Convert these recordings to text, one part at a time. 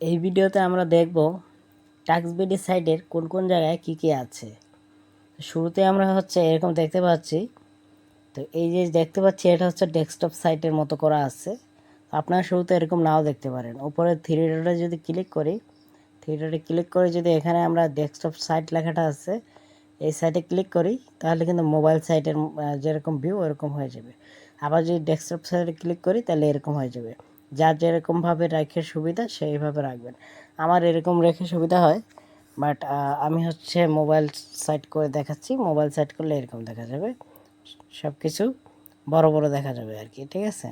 এই ভিডিওতে আমরা দেখব টাক্সবিডি সাইটের কোন কোন জায়গায় কি কি আছে। শুরুতে আমরা হচ্ছে এরকম দেখতে পাচ্ছি। তো এই যে দেখতে পাচ্ছি, এটা হচ্ছে ডেস্কটপ সাইটের মতো করা আছে। আপনারা শুরুতে এরকম নাও দেখতে পারেন। উপরে থ্রি যদি ক্লিক করি, থ্রি ক্লিক করে যদি এখানে আমরা ডেস্কটপ সাইট লেখাটা আছে, এই সাইটে ক্লিক করি, তাহলে কিন্তু মোবাইল সাইটের যেরকম ভিউ ওরকম হয়ে যাবে। আবার যদি ডেস্কটপ সাইটে ক্লিক করি, তাহলে এরকম হয়ে যাবে। যার যেরকমভাবে রেখে সুবিধা, সেইভাবে রাখবেন। আমার এরকম রেখে সুবিধা হয় বাট আমি হচ্ছে মোবাইল সাইট করে দেখাচ্ছি। মোবাইল সাইট করলে এরকম দেখা যাবে। সব কিছু বড় বড় দেখা যাবে আর কি ঠিক আছে?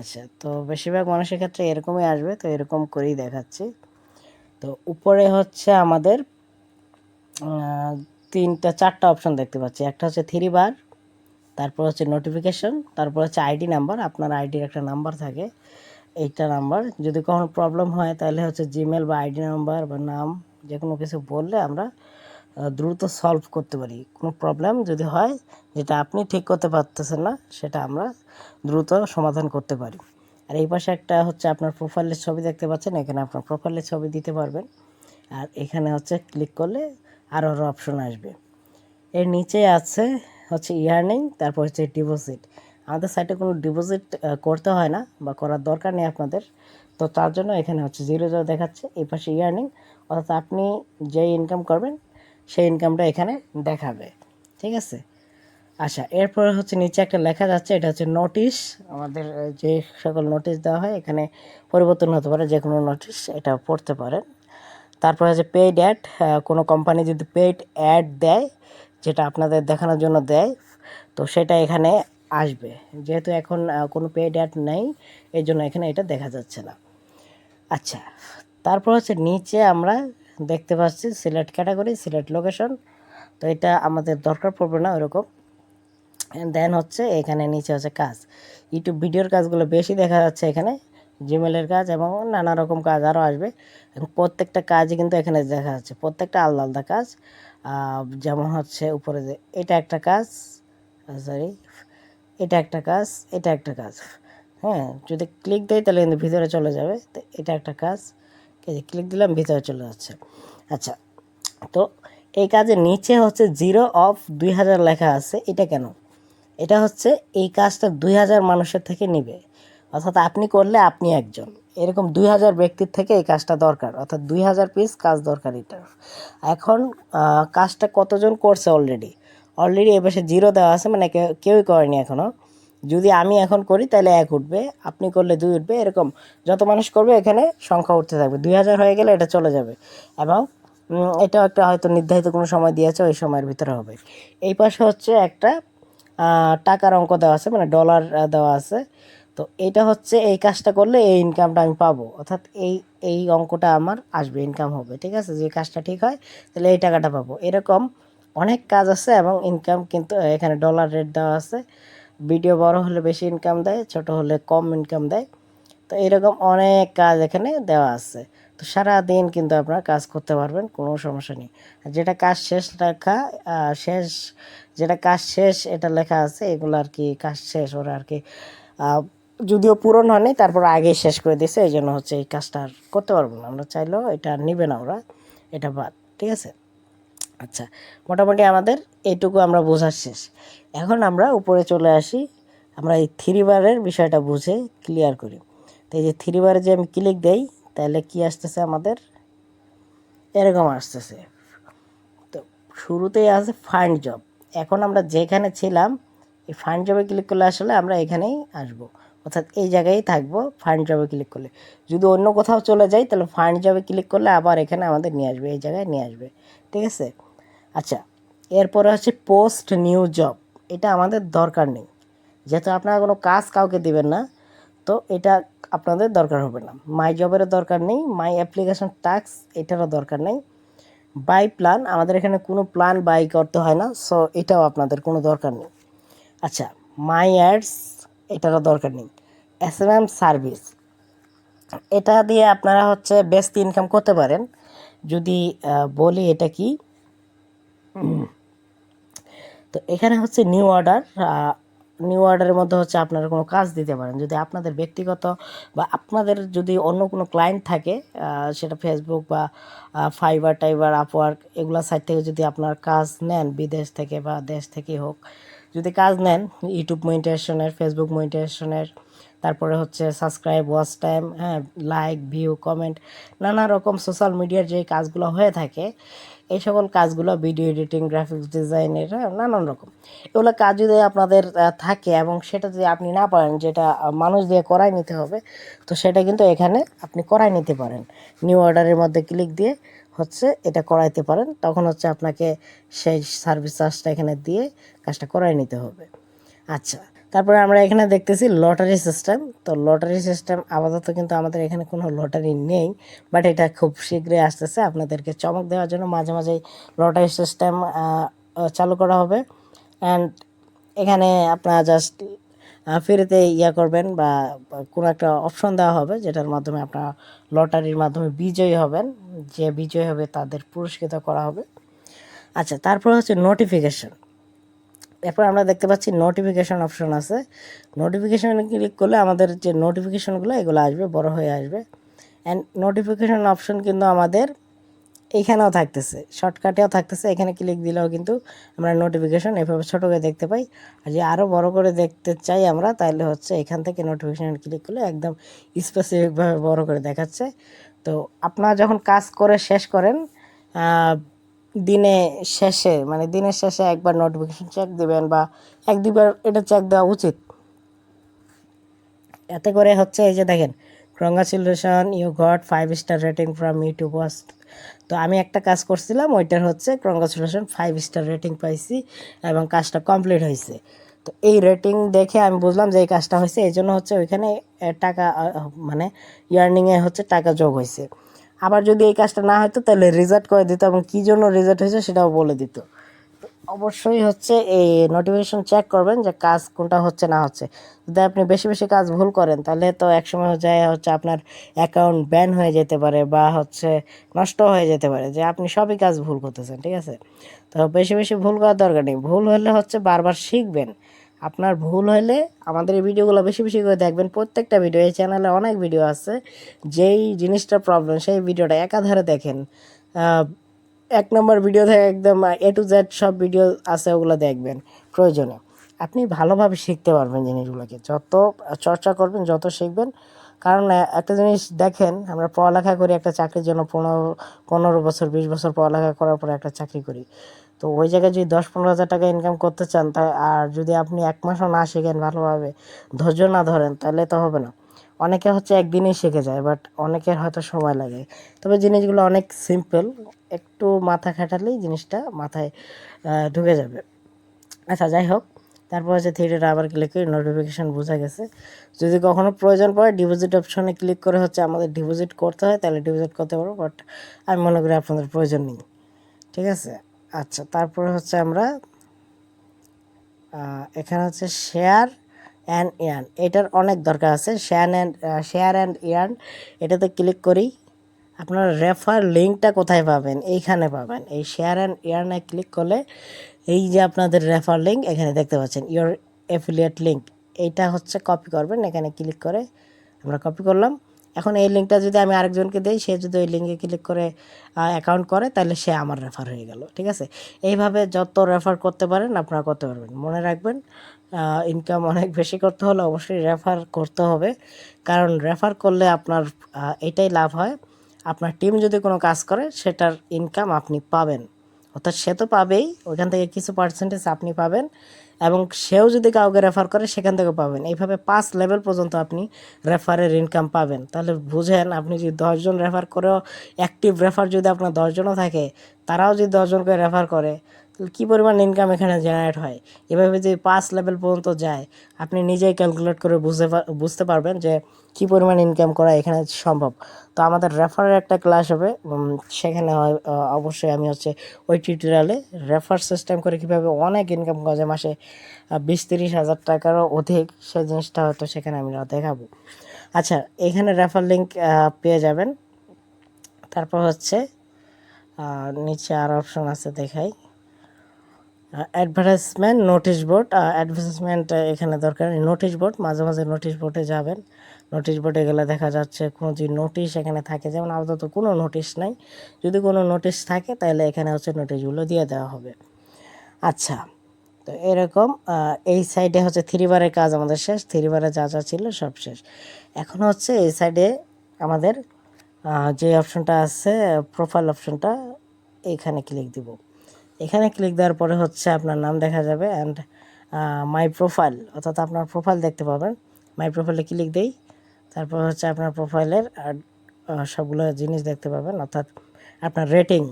আচ্ছা তো বেশিরভাগ মানুষের ক্ষেত্রে এরকমই আসবে, তো এরকম করেই দেখাচ্ছি। তো উপরে হচ্ছে আমাদের তিনটা, চারটা অপশন দেখতে পাচ্ছি। একটা হচ্ছে থ্রি বার তারপর হচ্ছে নোটিফিকেশন তারপর হচ্ছে আইডি নাম্বার আপনার আইডির একটা নাম্বার থাকে। এইটা নাম্বার। যদি কখনো প্রবলেম হয়, তাহলে হচ্ছে জিমেল বা আইডি নাম্বার বা নাম যে কোনো কিছু বললে আমরা দ্রুত সলভ করতে পারি। কোনো প্রবলেম যদি হয়, যেটা আপনি ঠিক করতে পারতেছেন না, সেটা আমরা দ্রুত সমাধান করতে পারি। আর এই পাশে একটা হচ্ছে আপনার প্রোফাইলের ছবি দেখতে পাচ্ছেন, এখানে আপনার প্রোফাইলের ছবি দিতে পারবেন। আর এখানে হচ্ছে ক্লিক করলে আরও আরও অপশন আসবে। এর নিচে আছে হচ্ছে ইয়ার্নিং তারপর হচ্ছে ডিপোজিট আমাদের সাইটে কোনো ডিপোজিট করতে হয় না বা করার দরকার নেই আপনাদের। তো তার জন্য এখানে হচ্ছে জিরো জিরো দেখাচ্ছে, এই পাশে ইয়ার্নিং অর্থাৎ আপনি যে ইনকাম করবেন, সেই ইনকামটা এখানে দেখাবে। ঠিক আছে? আচ্ছা এরপরে হচ্ছে নিচে একটা লেখা যাচ্ছে, এটা হচ্ছে নোটিশ আমাদের যে সকল নোটিশ দেওয়া হয়, এখানে পরিবর্তন হতে পারে, যে কোনো নোটিশ এটা পড়তে পারেন। তারপরে হচ্ছে পেইড অ্যাড কোনো কোম্পানি যদি পেইড অ্যাড দেয়, যেটা আপনাদের দেখানোর জন্য দেয়, তো সেটা এখানে আসবে। যেহেতু এখন কোনো পেইড অ্যাড নেই এই জন্য এখানে এটা দেখা যাচ্ছে না। আচ্ছা তারপর হচ্ছে নিচে আমরা দেখতে পাচ্ছি সিলেক্ট ক্যাটাগরি সিলেক্ট লোকেশন তো এটা আমাদের দরকার পড়বে না, ওরকম। দেন হচ্ছে এখানে নিচে হচ্ছে কাজ। ইউটিউব ভিডিওর কাজগুলো বেশি দেখা যাচ্ছে এখানে। জিমেলের কাজ এবং নানা রকম কাজ আরও আসবে। প্রত্যেকটা কাজই কিন্তু এখানে দেখা যাচ্ছে। প্রত্যেকটা আলাদা আলাদা কাজ। যেমন হচ্ছে উপরে যে, এটা একটা কাজ। সরি এটা একটা কাজ, এটা একটা কাজ। হ্যাঁ যদি ক্লিক দেয় তাহলে কিন্তু ভিতরে চলে যাবে। তো এটা একটা কাজ ক্লিক দিলাম, ভিতরে চলে যাচ্ছে। আচ্ছা তো এই কাজের নিচে হচ্ছে জিরো অফ দুই হাজার লেখা আছে, এটা কেন? এটা হচ্ছে এই কাজটা দুই হাজার মানুষের থেকে নিবে। অর্থাৎ আপনি করলে আপনি একজন। এরকম দুই হাজার ব্যক্তির থেকে এই কাজটা দরকার, অর্থাৎ দুই হাজার পিস কাজ দরকার এটা এখন কাজটা কতজন করছে অলরেডি অলরেডি এ পাশে জিরো দেওয়া আছে মানে কেউ- কেউই করেনি এখনও যদি আমি এখন করি, তাহলে এক উঠবে। আপনি করলে দুই উঠবে, এরকম। যত মানুষ করবে, এখানে সংখ্যা উঠতে থাকবে। দুই হাজার হয়ে গেলে এটা চলে যাবে। এবং এটাও একটা হয়তো নির্ধারিত কোনো সময় দিয়েছে, ওই সময়ের ভিতরে হবে। এই পাশে হচ্ছে একটা টাকার অঙ্ক দেওয়া আছে মানে ডলার দেওয়া আছে। তো এটা হচ্ছে এই কাজটা করলে এই ইনকামটা আমি পাবো। অর্থাৎ এই এই অঙ্কটা আমার আসবে ইনকাম হবে। ঠিক আছে? যে কাজটা ঠিক হয়, তাহলে এই টাকাটা পাবো। এরকম অনেক কাজ আছে এবং ইনকাম কিন্তু এখানে ডলার রেট দেওয়া আছে। ভিডিও বড় হলে বেশি ইনকাম দেয়, ছোট হলে কম ইনকাম দেয়। তো এরকম অনেক কাজ এখানে দেওয়া আছে। তো সারা দিন কিন্তু আপনারা কাজ করতে পারবেন, কোনো সমস্যা নেই। যেটা কাজ শেষ লেখা শেষ, যেটা কাজ শেষ, এটা লেখা আছে, এগুলো আর কি কাজ শেষ, ওরা আর কি যদিও পূরণ হয়নি, তারপর আগে শেষ করে দিয়েছে, এই জন্য হচ্ছে এই কাজটা আর করতে পারব না। আমরা চাইলেও এটা নিবে না ওরা, এটা বাদ, ঠিক আছে? আচ্ছা মোটামুটি আমাদের এইটুকু আমরা বোঝার শেষ। এখন আমরা উপরে চলে আসি, আমরা এই থ্রি বারের বিষয়টা বুঝে ক্লিয়ার করি। তো এই যে থ্রি বারে যে আমি ক্লিক দেই, তাহলে কি আসতেছে আমাদের? এরকম আসতেছে। তো শুরুতেই আছে ফান্ড জব এখন আমরা যেখানে ছিলাম, এই ফান্ড জবে ক্লিক করলে আসলে আমরা এখানেই আসব। অর্থাৎ এই জায়গায় থাকব ফান্ড জবে ক্লিক করলে। যদি অন্য কোথাও চলে যাই, তাহলে ফান্ড জবে ক্লিক করলে আবার এখানে আমাদের নিয়ে আসবে, এই জায়গায় নিয়ে আসবে। ঠিক আছে? আচ্ছা এরপরে হচ্ছে পোস্ট নিউ জব এটা আমাদের দরকার নেই। যেহেতু আপনারা কোনো কাজ কাউকে দিবেন না, তো এটা আপনাদের দরকার হবে না। মাই জবেরও দরকার নেই মাই অ্যাপ্লিকেশন টাস্ক এটারও দরকার নেই। বাই প্ল্যান আমাদের এখানে কোনো প্ল্যান বাই করতে হয় না সো এটাও আপনাদের কোনো দরকার নেই। আচ্ছা মাই অ্যাডস এটারও দরকার নেই। এস এম এম সার্ভিস এটা দিয়ে আপনারা হচ্ছে বেস্ট ইনকাম করতে পারেন। যদি বলি এটা কি তো এখানে হচ্ছে নিউ অর্ডার নিউ অর্ডারের মধ্যে হচ্ছে আপনারা কোনো কাজ দিতে পারেন। যদি আপনাদের ব্যক্তিগত বা আপনাদের যদি অন্য কোনো ক্লায়েন্ট থাকে সেটা ফেসবুক বা ফাইবার টাইবার আপওয়ার্ক এগুলো সাইট থেকে যদি আপনার কাজ নেন, বিদেশ থেকে বা দেশ থেকে হোক, যদি কাজ নেন ইউটিউব মনিটাইজেশনের ফেসবুক মনিটাইজেশনের তারপরে হচ্ছে সাবস্ক্রাইব ওয়াচ টাইম হ্যাঁ লাইক ভিউ কমেন্ট নানা রকম সোশ্যাল মিডিয়ার যে কাজগুলো হয়ে থাকে এই সকল কাজগুলো ভিডিও এডিটিং গ্রাফিক্স ডিজাইনের নানান রকম। এগুলো কাজ যদি আপনাদের থাকে এবং সেটা যদি আপনি না পারেন, যেটা মানুষ দিয়ে করাই নিতে হবে, তো সেটা কিন্তু এখানে আপনি করাই নিতে পারেন। নিউ অর্ডারের মধ্যে ক্লিক দিয়ে হচ্ছে এটা করাইতে পারেন, তখন হচ্ছে আপনাকে সেই সার্ভিস চার্জটা এখানে দিয়ে কাজটা করাই নিতে হবে। আচ্ছা তারপরে আমরা এখানে দেখতেছি লটারি সিস্টেম তো লটারি সিস্টেম আপাতত কিন্তু আমাদের এখানে কোনো লটারি নেই বাট এটা খুব শীঘ্রই আসতেছে। আপনাদেরকে চমক দেওয়ার জন্য মাঝে মাঝে লটারি সিস্টেম চালু করা হবে। অ্যান্ড এখানে আপনারা জাস্ট ফ্রিতে ইয়া করবেন বা বা কোনো একটা অপশন দেওয়া হবে, যেটার মাধ্যমে আপনারা লটারির মাধ্যমে বিজয়ী হবেন। যে বিজয়ী হবে তাদের পুরস্কৃত করা হবে। আচ্ছা তারপর হচ্ছে নোটিফিকেশন এরপর আমরা দেখতে পাচ্ছি নোটিফিকেশন অপশন আছে। নোটিফিকেশনে ক্লিক করলে আমাদের যে নোটিফিকেশানগুলো এগুলো আসবে, বড় হয়ে আসবে। অ্যান্ড নোটিফিকেশান অপশন কিন্তু আমাদের এইখানেও থাকতেছে শর্টকাটেও থাকতেছে। এখানে ক্লিক দিলেও কিন্তু আমরা নোটিফিকেশন এভাবে ছোটো করে দেখতে পাই। আর যে আরও বড় করে দেখতে চাই আমরা, তাহলে হচ্ছে এখান থেকে নোটিফিকেশান ক্লিক করলে একদম স্পেসিফিকভাবে বড় করে দেখাচ্ছে। তো আপনারা যখন কাজ করে শেষ করেন দিনে শেষে মানে দিনের শেষে একবার নোটিফিকেশন চেক দিবেন বা এক দুবার এটা চেক দেওয়া উচিত। এতে করে হচ্ছে এই যে দেখেন congratulation you got five star rating from YouTube waste তো আমি একটা কাজ করছিলাম, ওইটার হচ্ছে কংগ্রাচুলেশন ফাইভ স্টার রেটিং পাইছি এবং কাজটা কমপ্লিট হয়েছে তো এই রেটিং দেখে আমি বুঝলাম যে এই কাজটা হয়েছে এই জন্য হচ্ছে ওইখানে টাকা মানে ইয়ার্নিংয়ে হচ্ছে টাকা যোগ হয়েছে আবার যদি এই কাজটা না হতো তাহলে রেজাল্ট করে দিত এবং কী জন্য রেজাল্ট হয়েছে সেটাও বলে দিত। অবশ্যই হচ্ছে এই নোটিফিকেশন চেক করবেন যে কাজ কোনটা হচ্ছে, না হচ্ছে। যদি আপনি বেশি বেশি কাজ ভুল করেন, তাহলে তো একসময় যায় হচ্ছে আপনার অ্যাকাউন্ট ব্যান হয়ে যেতে পারে বা হচ্ছে নষ্ট হয়ে যেতে পারে যে আপনি সবই কাজ ভুল করতেছেন, ঠিক আছে? তো বেশি বেশি ভুল করার দরকার নেই। ভুল হলে হচ্ছে বারবার শিখবেন। আপনার ভুল হলে আমাদের এই ভিডিওগুলো বেশি বেশি করে দেখবেন। প্রত্যেকটা ভিডিও এই চ্যানেলে অনেক ভিডিও আছে। যেই জিনিসটা প্রবলেম সেই ভিডিওটা একাধারে দেখেন। এক নম্বর ভিডিও থেকে একদম এ টু জেড সব ভিডিও আছে, ওগুলো দেখবেন। প্রয়োজনে। আপনি ভালোভাবে শিখতে পারবেন জিনিসগুলোকে। যত চর্চা করবেন, যত শিখবেন। কারণ একটা জিনিস দেখেন, আমরা পড়ালেখা করি, একটা চাকরির জন্য পনেরো পনেরো বছর, বিশ বছর পড়ালেখা করার পরে একটা চাকরি করি। তো ওই জায়গায় যদি দশ পনেরো হাজার টাকা ইনকাম করতে চান তা, আর যদি আপনি এক মাসও না শেখেন ভালোভাবে, ধৈর্য না ধরেন, তাহলে তো হবে না। অনেকে হচ্ছে একদিনেই শিখে যায় বাট অনেকের হয়তো সময় লাগে। তবে জিনিসগুলো অনেক সিম্পল একটু মাথা খাটালেই জিনিসটা মাথায় ঢুকে যাবে। আচ্ছা যাই হোক, তারপর হচ্ছে থিয়েটারে আবার ক্লিক করি নোটিফিকেশান বোঝা গেছে। যদি কখনো প্রয়োজন পড়ে ডিপোজিট অপশনে ক্লিক করে হচ্ছে আমাদের ডিপোজিট করতে হয়, তাহলে ডিপোজিট করতে পারব বাট আমি মনে করি আপনাদের প্রয়োজন নেই। ঠিক আছে? আচ্ছা তারপরে হচ্ছে আমরা এখানে হচ্ছে শেয়ার অ্যান্ড ইয়ার্ন এটার অনেক দরকার আছে share and share and earn এটাতে ক্লিক করি, আপনার রেফার লিঙ্কটা কোথায় পাবেন? এইখানে পাবেন, এই শেয়ার অ্যান্ড ইয়ার্নে ক্লিক করলে, এই যে আপনাদের রেফার লিঙ্ক এখানে দেখতে পাচ্ছেন ইয়োর অ্যাফিলিয়েট লিঙ্ক এইটা হচ্ছে কপি করবেন, এখানে ক্লিক করে আমরা কপি করলাম। এখন এই লিঙ্কটা যদি আমি আরেকজনকে দিই, সে যদি ওই লিঙ্কে ক্লিক করে অ্যাকাউন্ট করে, তাহলে সে আমার রেফার হয়ে গেল, ঠিক আছে? এইভাবে যত রেফার করতে পারেন, আপনারা করতে পারবেন। মনে রাখবেন ইনকাম অনেক বেশি করতে হলে অবশ্যই রেফার করতে হবে। কারণ রেফার করলে আপনার এটাই লাভ হয়। আপনার টিম যদি কোনো কাজ করে, সেটার ইনকাম আপনি পাবেন। অর্থাৎ সে তো পাবেই ওইখান থেকে কিছু পার্সেন্টেজ আপনি পাবেন। এবং সেও যদি কাউকে রেফার করে, সেখান থেকে পাবেন। এইভাবে পাঁচ লেভেল পর্যন্ত আপনি রেফারের ইনকাম পাবেন। তাহলে বুঝেন, আপনি যদি দশজন রেফার করেও অ্যাক্টিভ রেফার যদি আপনার দশজনও থাকে, তারাও যদি দশজনকে রেফার করে, তাহলে কী পরিমাণ ইনকাম এখানে জেনারেট হয়? এভাবে যদি পাঁচ লেভেল পর্যন্ত যায়, আপনি নিজেই ক্যালকুলেট করে বুঝতে বুঝতে পারবেন যে কী পরিমাণ ইনকাম করা এখানে সম্ভব? তো আমাদের রেফারের একটা ক্লাস হবে সেখানে অবশ্যই আমি হচ্ছে ওই টিউটোরিয়ালে রেফার সিস্টেম করে কীভাবে অনেক ইনকাম করা যায় মাসে বিশ তিরিশ হাজার টাকারও অধিক সেই জিনিসটা হয়তো সেখানে আমি দেখাবো। আচ্ছা এখানে রেফার লিঙ্ক পেয়ে যাবেন। তারপর হচ্ছে নিচে আর অপশন আছে দেখাই। অ্যাডভার্টাইজমেন্ট নোটিশ বোর্ড অ্যাডভার্টাইজমেন্ট এখানে দরকার নোটিশ বোর্ড মাঝে মাঝে নোটিশ বোর্ডে যাবেন। নোটিশ বোর্ডে গেলে দেখা যাচ্ছে কোনো যদি নোটিশ এখানে থাকে, যেমন আপাতত কোনো নোটিশ নাই। যদি কোনো নোটিশ থাকে, তাহলে এখানে হচ্ছে নোটিশগুলো দিয়ে দেওয়া হবে। আচ্ছা তো এরকম এই সাইডে হচ্ছে থ্রি বারের কাজ আমাদের শেষ থ্রি বারে যা যা ছিল সব শেষ। এখন হচ্ছে এই সাইডে আমাদের যে অপশনটা আছে প্রোফাইল অপশনটা এইখানে ক্লিক দিব। এখানে ক্লিক দেওয়ার পরে হচ্ছে আপনার নাম দেখা যাবে অ্যান্ড মাই প্রোফাইল অর্থাৎ আপনার প্রোফাইল দেখতে পাবেন। মাই প্রোফাইলে ক্লিক দেই। তারপর হচ্ছে আপনার প্রোফাইলের সবগুলো জিনিস দেখতে পাবেন। অর্থাৎ আপনার রেটিং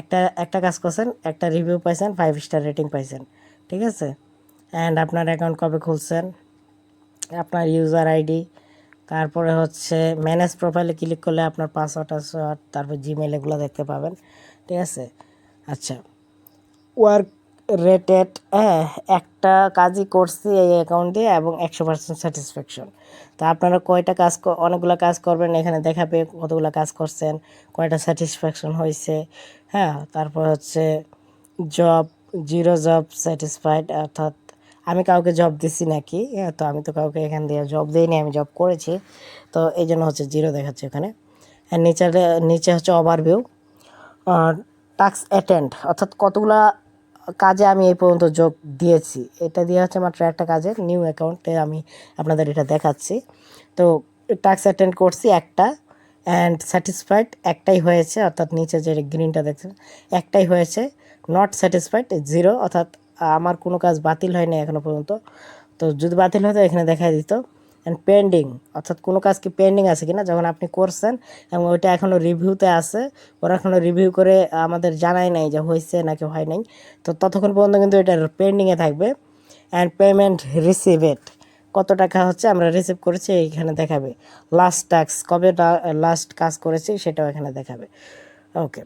একটা একটা কাজ করছেন, একটা রিভিউ পাইছেন ফাইভ স্টার রেটিং পাইছেন, ঠিক আছে? অ্যান্ড আপনার অ্যাকাউন্ট কবে খুলছেন, আপনার ইউজার আইডি তারপরে হচ্ছে ম্যানেজ প্রোফাইলে ক্লিক করলে আপনার পাসওয়ার্ড টাসওয়ার্ড, তারপর জিমেল এগুলো দেখতে পাবেন, ঠিক আছে? আচ্ছা ওয়ার্ক রেটেড হ্যাঁ একটা কাজই করছি এই অ্যাকাউন্ট এবং একশো পার্সেন্ট স্যাটিসফ্যাকশন তা আপনারা কয়টা কাজ অনেকগুলো কাজ করবেন, এখানে দেখাবে কতগুলো কাজ করছেন, কয়টা স্যাটিসফ্যাকশন হয়েছে হ্যাঁ তারপর হচ্ছে জব জিরো জব স্যাটিসফাইড অর্থাৎ আমি কাউকে জব দিছি নাকি হ্যাঁ তো আমি তো কাউকে এখান দিয়ে জব দিইনি, আমি জব করেছি, তো এই জন্য হচ্ছে জিরো দেখাচ্ছে ওখানে নিচে নিচে হচ্ছে ওভারভিউ টাস্ক অ্যাটেন্ড অর্থাৎ কতগুলা কাজে আমি এই পর্যন্ত যোগ দিয়েছি। এটা দিয়ে হচ্ছে মাত্র একটা কাজের নিউ অ্যাকাউন্টে আমি আপনাদের এটা দেখাচ্ছি। তো টাস্ক অ্যাটেন্ড করছি একটা অ্যান্ড স্যাটিসফাইড একটাই হয়েছে, অর্থাৎ নিচে যে গ্রিনটা দেখছেন, একটাই হয়েছে। নট স্যাটিসফাইড জিরো অর্থাৎ আমার কোনো কাজ বাতিল হয়নি এখনও পর্যন্ত। তো যদি বাতিল হতো, এখানে দেখাই দিত। অ্যান্ড পেন্ডিং অর্থাৎ কোনো কাজ কি পেন্ডিং আছে কিনা, যখন আপনি করছেন, এবং ওইটা এখনও রিভিউতে আছে, ওরা এখনও রিভিউ করে আমাদের জানায় নাই যে হয়েছে নাকি হয় নাই। তো ততক্ষণ পর্যন্ত কিন্তু এটা পেন্ডিংয়ে থাকবে অ্যান্ড পেমেন্ট রিসিভেড কত টাকা হচ্ছে আমরা রিসিভ করেছি, এইখানে দেখাবে। লাস্ট ট্যাক্স কবে লাস্ট কাজ করেছি, সেটাও এখানে দেখাবে। Okay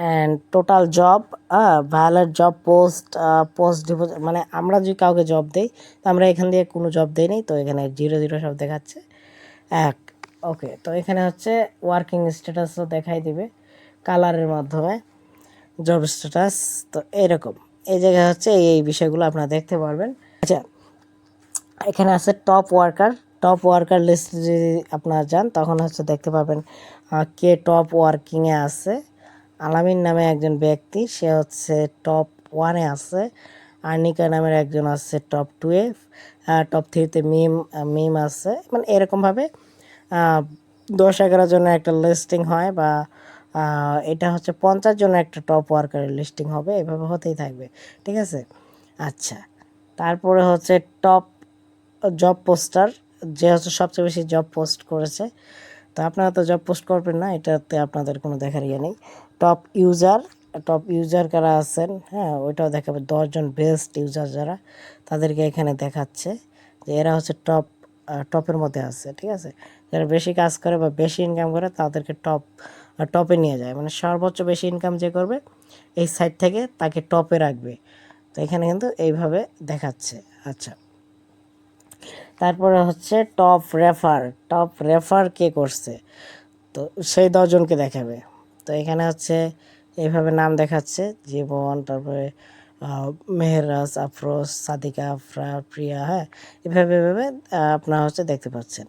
and total job violet job post post deposit মানে আমরা যদি কাউকে জব দেই, তো আমরা এখান দিয়ে কোনো জব দেই নাই তো এখানে জিরো জিরো সব দেখাচ্ছে। এক ওকে তো এখানে হচ্ছে ওয়ার্কিং স্ট্যাটাসও দেখাই দিবে কালারের মাধ্যমে জব স্ট্যাটাস তো এরকম। এই জায়গায় হচ্ছে এই এই বিষয়গুলো আপনারা দেখতে পারবেন। আচ্ছা এখানে আছে top worker top worker list যদি আপনারা যান, তখন হচ্ছে দেখতে পাবেন কে টপ ওয়ার্কিংয়ে আছে আলামিন নামে একজন ব্যক্তি, সে হচ্ছে টপ ওয়ানে আছে। আর্নিকা নামের একজন আছে টপ টুয়ে টপ থ্রিতে মিম মিম আছে। মানে এরকমভাবে দশ এগারো জনের একটা লিস্টিং হয় বা এটা হচ্ছে পঞ্চাশ জনের একটা টপ ওয়ার্কারের লিস্টিং হবে। এভাবে হতেই থাকবে। ঠিক আছে? আচ্ছা। তারপরে হচ্ছে টপ জব পোস্টার যে হচ্ছে সবচেয়ে বেশি জব পোস্ট করেছে। তো আপনারা তো জব পোস্ট করবেন না, এটাতে আপনাদের কোনো দেখার ইয়ে নেই। টপ ইউজার টপ ইউজার কারা আছেন হ্যাঁ ওইটাও দেখাবে। দশজন বেস্ট ইউজার যারা, তাদেরকে এখানে দেখাচ্ছে যে এরা হচ্ছে টপ টপের মধ্যে আছে, ঠিক আছে? যারা বেশি কাজ করে বা বেশি ইনকাম করে, তাদেরকে টপ টপে নিয়ে যায়। মানে সর্বোচ্চ বেশি ইনকাম যে করবে, এই সাইড থেকে তাকে টপে রাখবে। তো এখানে কিন্তু এইভাবে দেখাচ্ছে। আচ্ছা। তারপরে হচ্ছে টপ রেফার টপ রেফার কে করছে? তো সেই দশজনকে দেখাবে। তো এখানে হচ্ছে এইভাবে নাম দেখাচ্ছে, জীবন, তারপরে মেহরাজ, আফরোজ, সাদিকা, আফরা, প্রিয়া হ্যাঁ? এভাবে এভাবে আপনারা হচ্ছে দেখতে পাচ্ছেন।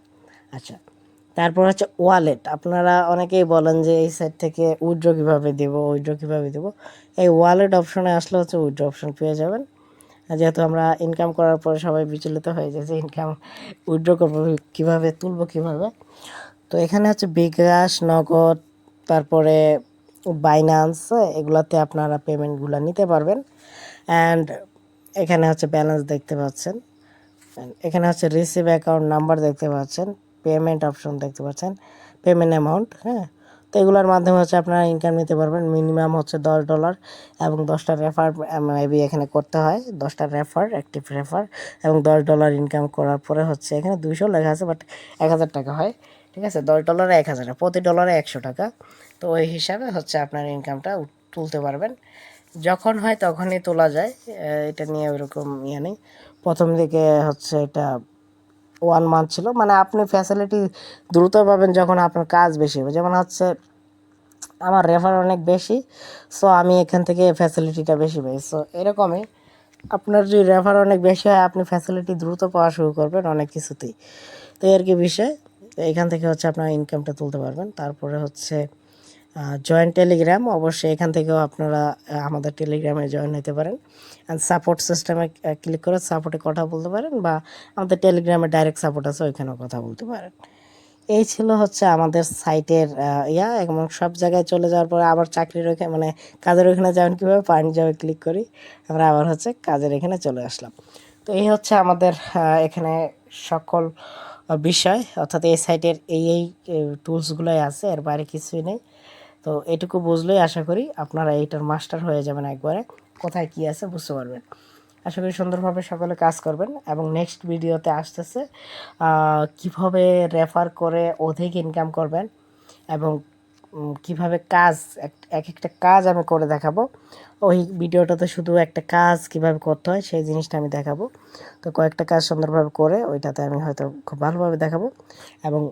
আচ্ছা তারপর হচ্ছে ওয়ালেট। আপনারা অনেকেই বলেন যে এই সাইড থেকে উইড্রো কীভাবে দেব, উইড্রো কীভাবে দেবো? এই ওয়ালেট অপশনে আসলে হচ্ছে উইড্রো অপশন পেয়ে যাবেন। যেহেতু আমরা ইনকাম করার পরে সবাই বিচলিত হয়ে যায় যে ইনকাম, উইড্রো করব, কীভাবে তুলবো, কীভাবে? তো এখানে হচ্ছে বিকাশ, নগদ তারপরে বাইন্যান্স এগুলাতে আপনারা পেমেন্টগুলো নিতে পারবেন। অ্যান্ড এখানে হচ্ছে ব্যালেন্স দেখতে পাচ্ছেন। এখানে হচ্ছে রিসিভ অ্যাকাউন্ট নাম্বার দেখতে পাচ্ছেন। পেমেন্ট অপশন দেখতে পাচ্ছেন। পেমেন্ট অ্যামাউন্ট হ্যাঁ? তো এগুলোর মাধ্যমে হচ্ছে আপনারা ইনকাম নিতে পারবেন। মিনিমাম হচ্ছে দশ ডলার এবং দশটা রেফার মেবি এখানে করতে হয়। দশটা রেফার অ্যাক্টিভ রেফার এবং দশ ডলার ইনকাম করার পরে হচ্ছে এখানে দুইশো লেখা আছে বাট এক হাজার টাকা হয়। ঠিক আছে? দশ ডলারে এক হাজার প্রতি ডলারে একশো টাকা। তো ওই হিসাবে হচ্ছে আপনার ইনকামটা তুলতে পারবেন। যখন হয় তখনই তোলা যায়। এটা নিয়ে ওইরকম ইয়ে নেই। প্রথম দিকে হচ্ছে এটা ওয়ান মান্থ ছিল। মানে আপনি ফ্যাসিলিটি দ্রুত পাবেন যখন আপনার কাজ বেশি হবে। যেমন হচ্ছে আমার রেফার অনেক বেশি সো আমি এখান থেকে ফ্যাসিলিটিটা বেশি পাই। সো এরকমই আপনার যদি রেফার অনেক বেশি হয়, আপনি ফ্যাসিলিটি দ্রুত পাওয়া শুরু করবেন অনেক কিছুতেই। তো এর কি বিষয়? তো এখান থেকে হচ্ছে আপনার ইনকামটা তুলতে পারবেন। তারপরে হচ্ছে জয়েন্ট টেলিগ্রাম অবশ্যই এখান থেকেও আপনারা আমাদের টেলিগ্রামে জয়েন হতে পারেন। অ্যান্ড সাপোর্ট সিস্টেমে ক্লিক করে সাপোর্টে কথা বলতে পারেন বা আমাদের টেলিগ্রামে ডাইরেক্ট সাপোর্ট আছে, ওইখানেও কথা বলতে পারেন। এই ছিল হচ্ছে আমাদের সাইটের ইয়া, এবং সব জায়গায় চলে যাওয়ার পরে আবার চাকরির ওইখানে মানে কাজের ওইখানে যাবেন কীভাবে? পানি যাবে ক্লিক করি। আমরা আবার হচ্ছে কাজের এখানে চলে আসলাম। তো এই হচ্ছে আমাদের এখানে সকল বিষয়, অর্থাৎ এই সাইটের এই এই টুলসগুলোই আছে, এর বাইরে কিছুই নেই। তো এটুকু বুঝলেই আশা করি আপনারা এইটার মাস্টার হয়ে যাবেন একবারে। কোথায় কি আছে বুঝতে পারবেন। আশা করি সুন্দরভাবে সকলে কাজ করবেন এবং নেক্সট ভিডিওতে আসতেছে কীভাবে রেফার করে অধিক ইনকাম করবেন এবং কীভাবে কাজ, এক- এক একটা কাজ আমি করে দেখাবো। ওই ভিডিওটাতে শুধু একটা কাজ কীভাবে করতে হয়, সেই জিনিসটা আমি দেখাবো। তো কয়েকটা কাজ সুন্দরভাবে করে ওইটাতে আমি হয়তো খুব ভালোভাবে দেখাবো। এবং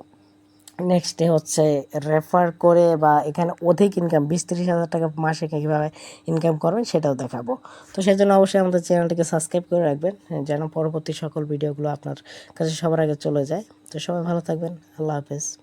নেক্সট ডে হচ্ছে রেফার করে বা এখানে অধিক ইনকাম বিশ তিরিশ হাজার টাকা মাসে কীভাবে ইনকাম করবেন সেটাও দেখাবো। তো সেই জন্য অবশ্যই আমাদের চ্যানেলটিকে সাবস্ক্রাইব করে রাখবেন যেন পরবর্তী সকল ভিডিওগুলো আপনার কাছে সবার আগে চলে যায়। তো সবাই ভালো থাকবেন, আল্লাহ হাফেজ।